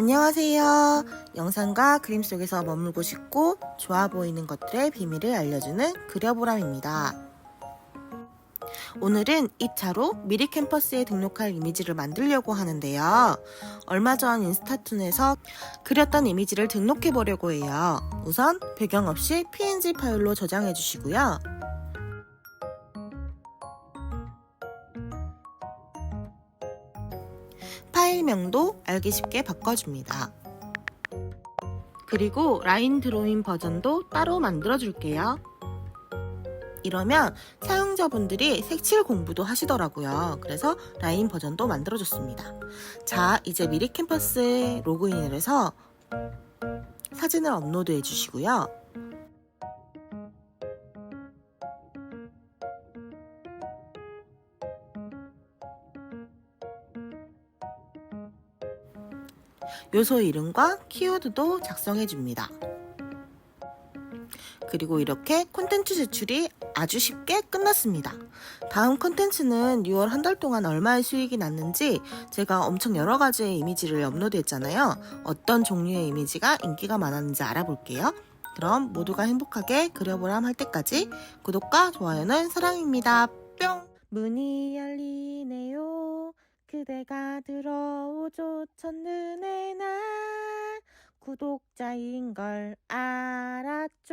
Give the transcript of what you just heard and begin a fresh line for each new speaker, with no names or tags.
안녕하세요. 영상과 그림 속에서 머물고 싶고 좋아 보이는 것들의 비밀을 알려주는 그려보람입니다. 오늘은 2차로 미리 캠퍼스에 등록할 이미지를 만들려고 하는데요. 얼마 전 인스타툰에서 그렸던 이미지를 등록해 보려고 해요. 우선 배경 없이 png 파일로 저장해 주시고요. 파일명도 알기 쉽게 바꿔줍니다. 그리고 라인 드로잉 버전도 따로 만들어 줄게요. 이러면 사용자분들이 색칠 공부도 하시더라고요. 그래서 라인 버전도 만들어줬습니다. 자, 이제 미리 캠퍼스에 로그인을 해서 사진을 업로드 해 주시고요. 요소 이름과 키워드도 작성해 줍니다. 그리고 이렇게 콘텐츠 제출이 아주 쉽게 끝났습니다. 다음 콘텐츠는 6월 한 달 동안 얼마의 수익이 났는지 제가 엄청 여러 가지의 이미지를 업로드 했잖아요. 어떤 종류의 이미지가 인기가 많았는지 알아볼게요. 그럼 모두가 행복하게 그려보람 할 때까지 구독과 좋아요는 사랑입니다. 뿅! 문이 열리네요. 그대가 들어오죠. 첫눈의 날 구독자인 걸 알았죠